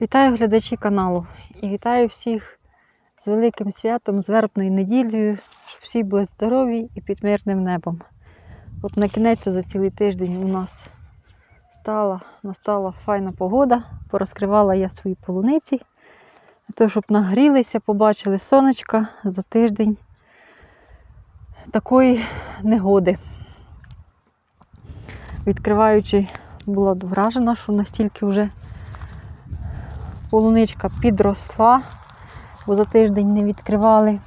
Вітаю глядачі каналу і вітаю всіх з великим святом, з вербною неділею, щоб всі були здорові і під мирним небом. От на кінець за цілий тиждень у нас стала, настала файна погода, порозкривала я свої полуниці, того, щоб нагрілися, побачили сонечка за тиждень такої негоди. Відкриваючи, була вражена, що настільки вже полуничка підросла, бо за тиждень не відкривали.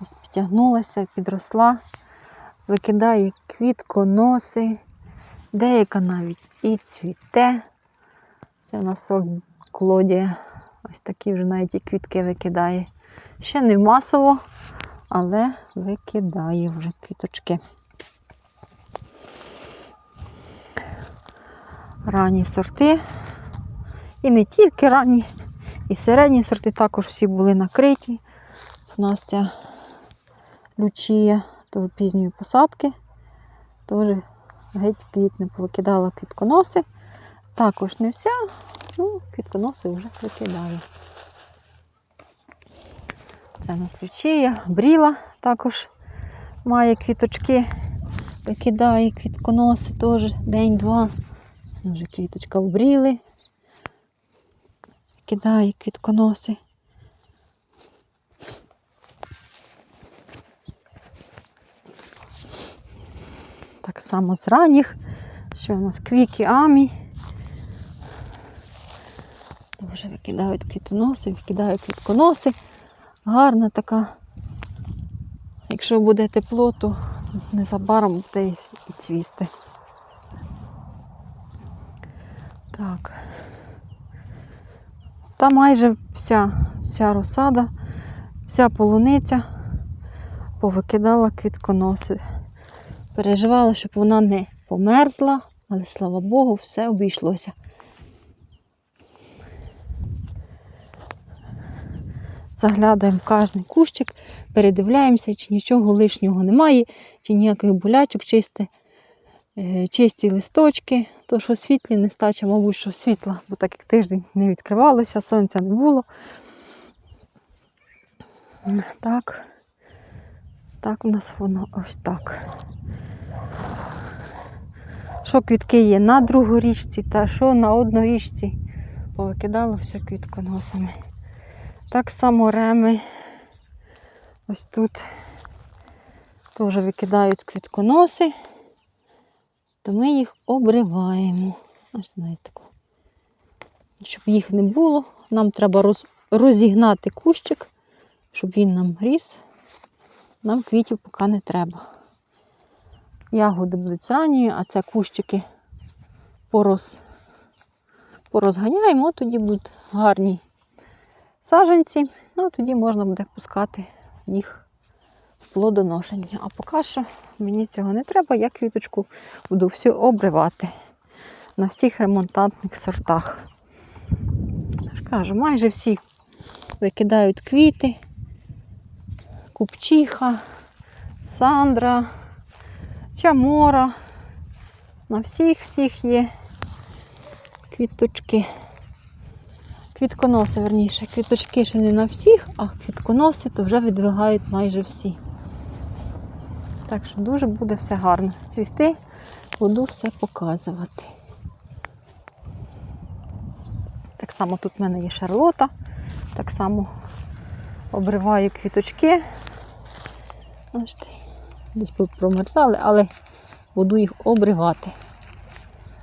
Ось підтягнулася, підросла, викидає квітконоси, деяка навіть і цвіте. Це у нас сорт Клодія. Ось такі вже навіть і квітки викидає. Ще не масово, але викидає вже квіточки. Ранні сорти. І не тільки ранні, і середні сорти також всі були накриті. У нас ця лючія пізньої посадки. Теж геть квітне повикидала квітконоси. Також не вся, ну, квітконоси вже викидаю. Це у нас лючія, бріла також має квіточки, викидає квітконоси теж день-два. Вже квіточка вбріли, кидає квітконоси. Так само з ранніх, що у нас квіки амі. Вже викидають квітоноси, викидають квітконоси. Гарна така. Якщо буде тепло, то незабаром буде і цвісти. Так. Та майже вся, вся розсада, вся полуниця повикидала квітконоси. Переживала, щоб вона не померзла, але слава Богу, все обійшлося. Заглядаємо в кожний кущик, передивляємося, чи нічого лишнього немає, чи ніяких болячок, чисте, чисті листочки, то що світлі нестача, мабуть, що світла, бо так як тиждень не відкривалося, сонця не було. Так, так у нас воно ось так. Що квітки є на другорічці, та що на однорічці, повикидало все квітконосами. Так само реми. Ось тут теж викидають квітконоси, то ми їх обриваємо. Ось знаєте. Щоб їх не було, нам треба роз, розігнати кущик, щоб він нам ріс. Нам квітів поки не треба. Ягоди будуть з а це кущики пороз, порозганяємо, тоді будуть гарні саженці, ну тоді можна буде пускати їх плодоношення. А поки що мені цього не треба, я квіточку буду всю обривати на всіх ремонтантних сортах. Кажу, майже всі викидають квіти, купчиха, сандра, чамора. На всіх-всіх є квіточки. Квітконоси, верніше, квіточки ще не на всіх, а квітконоси то вже відвигають майже всі. Так що дуже буде все гарно. Цвісти буду все показувати. Так само тут в мене є шарлота, так само обриваю квіточки. Десь промерзали, але буду їх обривати.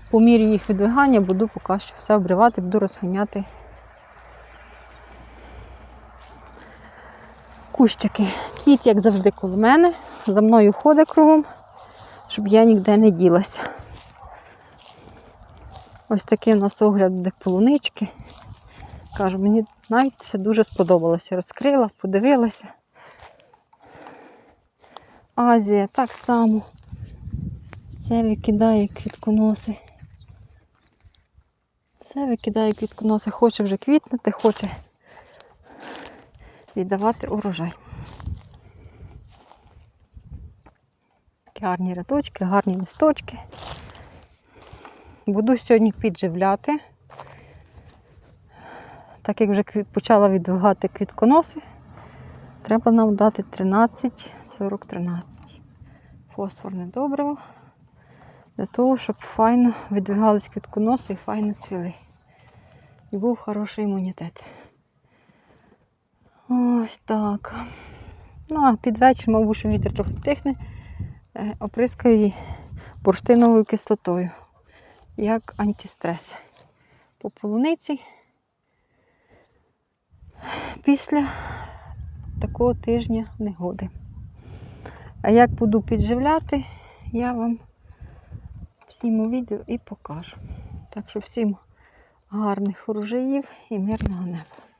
По мірі їх відвигання буду поки що все обривати, буду розганяти кущики. Кіт, як завжди, коло мене, за мною ходить кругом, щоб я ніде не ділася. Ось такий у нас огляд буде полунички. Кажу, мені навіть це дуже сподобалося. Розкрила, подивилася. Азія так само. Це викидає квітконоси. Це викидає квітконоси, хоче вже квітнути, хоче віддавати урожай. Гарні рядочки, гарні листочки. Буду сьогодні підживляти так як вже почала відвигати квітконоси, треба нам дати 13, 40, 13. Фосфорне добриво. Для того, щоб файно відвигались квітконоси і файно цвіли. І був хороший імунітет. Ось так. Ну, а під вечір, мабуть, що вітер трохи тихне, оприскаю її бурштиновою кислотою, як антистрес по полуниці після такого тижня негоди. А як буду підживляти, я вам всім відео і покажу. Так що всім гарних урожаїв і мирного неба.